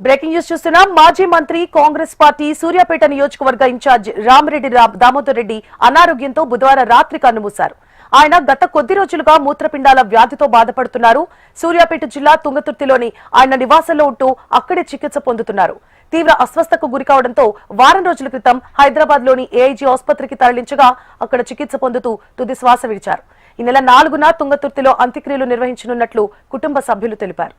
Breaking news చూస్తున్నాం. మాజీ మంత్రి కాంగ్రెస్ పార్టీ సూర్యాపేట నియోజకవర్గ ఇన్ఛార్జ్ రామిరెడ్డి దామోదర్ రెడ్డి అనారోగ్యంతో బుధవారం రాత్రి కన్నుమూశారు. ఆయన గత కొద్ది రోజులుగా మూత్రపిండాల వ్యాధితో బాధపడుతున్నారు. సూర్యాపేట జిల్లా తుంగతుర్తిలోని ఆయన నివాసంలో ఉంటూ అక్కడే చికిత్స పొందుతున్నారు. తీవ్ర అస్వస్థకు గురి కావడంతో వారం రోజుల క్రితం హైదరాబాద్లోని ఏఐజీ ఆసుపత్రికి తరలించగా అక్కడ చికిత్స పొందుతూ తుది శ్వాస విడిచారు. ఈ నెల నాలుగున తుంగతుర్తిలో అంత్యక్రియలు నిర్వహించనున్నట్లు కుటుంబ సభ్యులు తెలిపారు.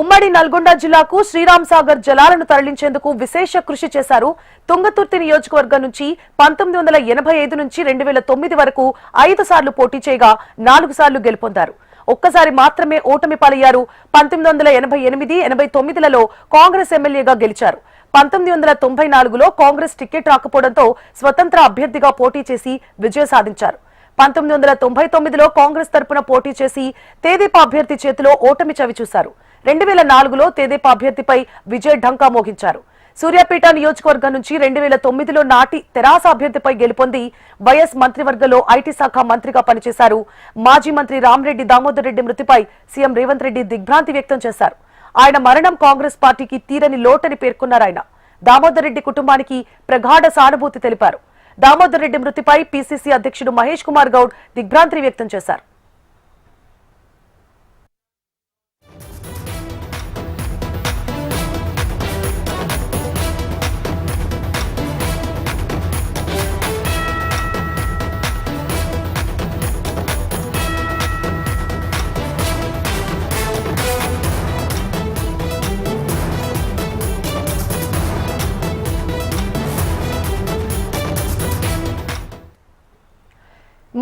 ఉమ్మడి నల్గొండ జిల్లాకు శ్రీరామ్ సాగర్ జలాలను తరలించేందుకు విశేష కృషి చేశారు తుంగతుర్తి నియోజకవర్గం నుంచి పంతొమ్మిది వందల ఎనభై ఐదు నుంచి రెండు వేల తొమ్మిది వరకు ఐదు సార్లు పోటీ చేయగా నాలుగు సార్లు గెలుపొందారు. ఒక్కసారి మాత్రమే ఓటమి పాలయ్యారు. పంతొమ్మిది వందల ఎనభై ఎనిమిది ఎనభై తొమ్మిదిలలో కాంగ్రెస్ ఎమ్మెల్యేగా గెలిచారు. పంతొమ్మిది వందల తొంభై నాలుగులో కాంగ్రెస్ టికెట్ రాకపోవడంతో స్వతంత్ర అభ్యర్థిగా పోటీ చేసి విజయం సాధించారు. పంతొమ్మిది వందల తొంభై తొమ్మిదిలో కాంగ్రెస్ తరపున పోటీ చేసి తేదీప అభ్యర్థి చేతిలో ఓటమి చవిచూశారు. రెండు వేల నాలుగులో తెదేపా అభ్యర్థిపై విజయ్ ఢంకా మోగించారు. సూర్యాపేట నియోజకవర్గం నుంచి రెండు వేల తొమ్మిదిలో నాటి తెరాస అభ్యర్థిపై గెలుపొంది వైఎస్ మంత్రివర్గంలో ఐటీ శాఖ మంత్రిగా పనిచేశారు. మాజీ మంత్రి రామరెడ్డి దామోదర్ రెడ్డి మృతిపై సీఎం రేవంత్ రెడ్డి దిగ్భ్రాంతి వ్యక్తం చేశారు. ఆయన మరణం కాంగ్రెస్ పార్టీకి తీరని లోటని పేర్కొన్నారు ఆయన. దామోదర్ రెడ్డి కుటుంబానికి ప్రగాఢ సానుభూతి తెలిపారు. దామోదర్ రెడ్డి మృతిపై పీసీసీ అధ్యక్షుడు మహేష్ కుమార్ గౌడ్ దిగ్భ్రాంతిని వ్యక్తం చేశారు.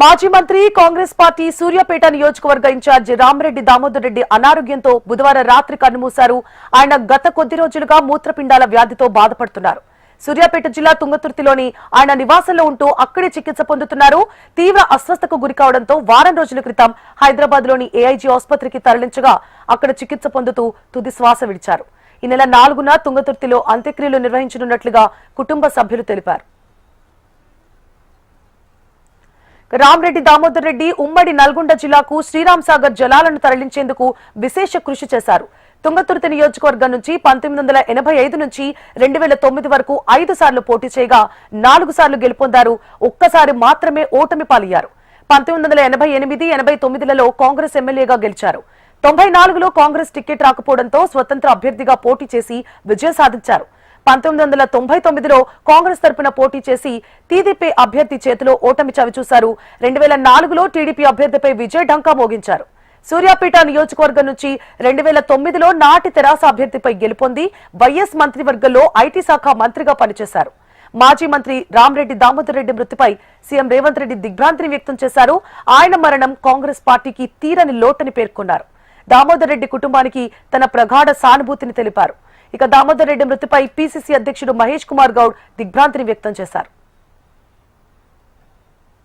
మాజీ మంత్రి కాంగ్రెస్ పార్టీ సూర్యాపేట నియోజకవర్గ ఇన్ఛార్జ్ రామరెడ్డి దామోదర్ రెడ్డి అనారోగ్యంతో బుధవారం రాత్రి కన్నుమూశారు. ఆయన గత కొద్ది రోజులుగా మూత్రపిండాల వ్యాధితో బాధపడుతున్నారు. సూర్యాపేట జిల్లా తుంగతుర్తిలోని ఆయన నివాసంలో ఉంటూ అక్కడే చికిత్స పొందుతున్నారు. తీవ్ర అస్వస్థకు గురి కావడంతో వారం రోజుల క్రితం హైదరాబాద్లోని ఏఐజీ ఆసుపత్రికి తరలించగా అక్కడ చికిత్స పొందుతూ తుది శ్వాస విడిచారు. ఈ నెల నాలుగున తుంగతుర్తిలో అంత్యక్రియలు నిర్వహించనున్నట్లుగా కుటుంబ సభ్యులు తెలిపారు. రామ్రెడ్డి దామోదర్ రెడ్డి ఉమ్మడి నల్గొండ జిల్లాకు శ్రీరామ్ సాగర్ జలాలను తరలించేందుకు విశేష కృషి చేశారు. తుంగతుర్తి నియోజకవర్గం నుంచి పంతొమ్మిది వందల ఎనభై ఐదు నుంచి రెండు వేల తొమ్మిది వరకు ఐదు సార్లు పోటీ చేయగా నాలుగు సార్లు గెలుపొందారు. ఒక్కసారి మాత్రమే ఓటమి పాలయ్యారు. పంతొమ్మిది వందల ఎనభై ఎనిమిది ఎనభై తొమ్మిదిలలో కాంగ్రెస్ ఎమ్మెల్యేగా గెలిచారు. తొంభై నాలుగులో కాంగ్రెస్ టికెట్ రాకపోవడంతో స్వతంత్ర అభ్యర్థిగా పోటీ చేసి విజయం సాధించారు. పంతొమ్మిది వందల తొంభై తొమ్మిదిలో కాంగ్రెస్ తరపున పోటీ చేసి టీడీపీ అభ్యర్థి చేతిలో ఓటమి చవిచూశారు రెండు వేల నాలుగులో టీడీపీ అభ్యర్థిపై విజయ్ ఢంకా మోగించారు. సూర్యాపేట నియోజకవర్గం నుంచి రెండు వేల తొమ్మిదిలో నాటి తెరాస అభ్యర్థిపై గెలుపొంది వైఎస్ మంత్రివర్గంలో ఐటీ శాఖ మంత్రిగా పనిచేశారు. మాజీ మంత్రి రామరెడ్డి దామోదర్ రెడ్డి మృతిపై సీఎం రేవంత్ రెడ్డి దిగ్భ్రాంతిని వ్యక్తం చేశారు. ఆయన మరణం కాంగ్రెస్ పార్టీకి తీరని లోటని పేర్కొన్నారు. దామోదర్ రెడ్డి కుటుంబానికి తన ప్రగాఢ సానుభూతిని తెలిపారు. ఇక దామోదర్ రెడ్డి మృతిపై పీసీసీ అధ్యక్షుడు మహేష్ కుమార్ గౌడ్ దిగ్భ్రాంతిని వ్యక్తం చేశారు.